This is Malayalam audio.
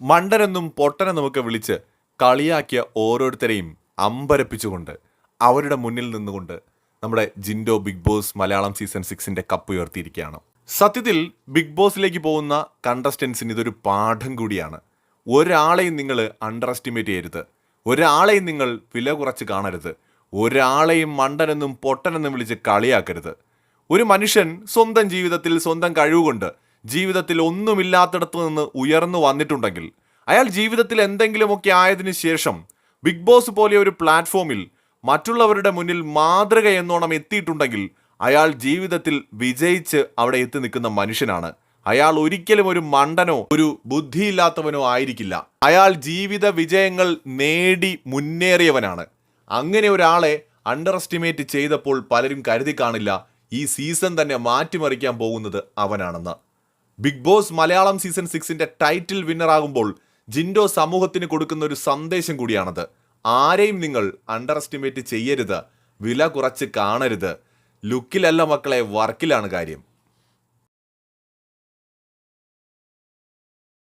മണ്ടനെന്നും പൊട്ടനെന്നുമൊക്കെ വിളിച്ച് കളിയാക്കിയ ഓരോരുത്തരെയും അമ്പരപ്പിച്ചുകൊണ്ട് അവരുടെ മുന്നിൽ നിന്നുകൊണ്ട് നമ്മുടെ Jinto Bigg Boss Malayalam season സിക്സിന്റെ cup ഉയർത്തിയിരിക്കുകയാണ്. സത്യത്തിൽ ബിഗ് ബോസിലേക്ക് പോകുന്ന കണ്ടസ്റ്റൻസിന് ഇതൊരു പാഠം കൂടിയാണ്. ഒരാളെയും നിങ്ങൾ അണ്ടർ എസ്റ്റിമേറ്റ് ചെയ്യരുത്. ഒരാളെയും നിങ്ങൾ വില കുറച്ച് കാണരുത്. ഒരാളെയും മണ്ടനെന്നും പൊട്ടനെന്നും വിളിച്ച് കളിയാക്കരുത്. ഒരു മനുഷ്യൻ സ്വന്തം ജീവിതത്തിൽ സ്വന്തം കഴിവുകൊണ്ട് ജീവിതത്തിൽ ഒന്നുമില്ലാത്തിടത്ത് നിന്ന് ഉയർന്നു വന്നിട്ടുണ്ടെങ്കിൽ അയാൾ ജീവിതത്തിൽ എന്തെങ്കിലുമൊക്കെ ആയതിനു ശേഷം ബിഗ് ബോസ് പോലെ ഒരു പ്ലാറ്റ്ഫോമിൽ മറ്റുള്ളവരുടെ മുന്നിൽ മാതൃക എന്നോണം എത്തിയിട്ടുണ്ടെങ്കിൽ അയാൾ ജീവിതത്തിൽ വിജയിച്ച് അവിടെ എത്തി നിൽക്കുന്ന മനുഷ്യനാണ്. അയാൾ ഒരിക്കലും ഒരു മണ്ടനോ ഒരു ബുദ്ധിയില്ലാത്തവനോ ആയിരിക്കില്ല. അയാൾ ജീവിത വിജയങ്ങൾ നേടി മുന്നേറിയവനാണ്. അങ്ങനെ ഒരാളെ അണ്ടർ എസ്റ്റിമേറ്റ് ചെയ്തപ്പോൾ പലരും കരുതി കാണില്ല ഈ സീസൺ തന്നെ മാറ്റിമറിക്കാൻ പോകുന്നത് അവനാണെന്ന്. ബിഗ് ബോസ് മലയാളം സീസൺ സിക്സിന്റെ ടൈറ്റിൽ വിന്നർ ആകുമ്പോൾ ജിൻഡോ സമൂഹത്തിന് കൊടുക്കുന്ന ഒരു സന്ദേശം കൂടിയാണത്. ആരെയും നിങ്ങൾ അണ്ടർ എസ്റ്റിമേറ്റ് ചെയ്യരുത്. വില കുറച്ച് കാണരുത്. ലുക്കിലല്ല മക്കളെ വർക്കിലാണ് കാര്യം.